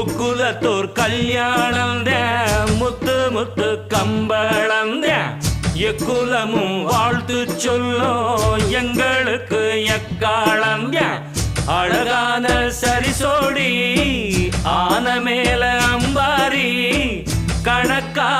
முக்குலத்தூர் கல்யாணந்த முத்து முத்து கம்பளந்த எக்குலமும் வாழ்த்து சொல்லும் எங்களுக்கு எக்காளந்த அழகான சரிசோடி ஆன மேல அம்பாரி கணக்கா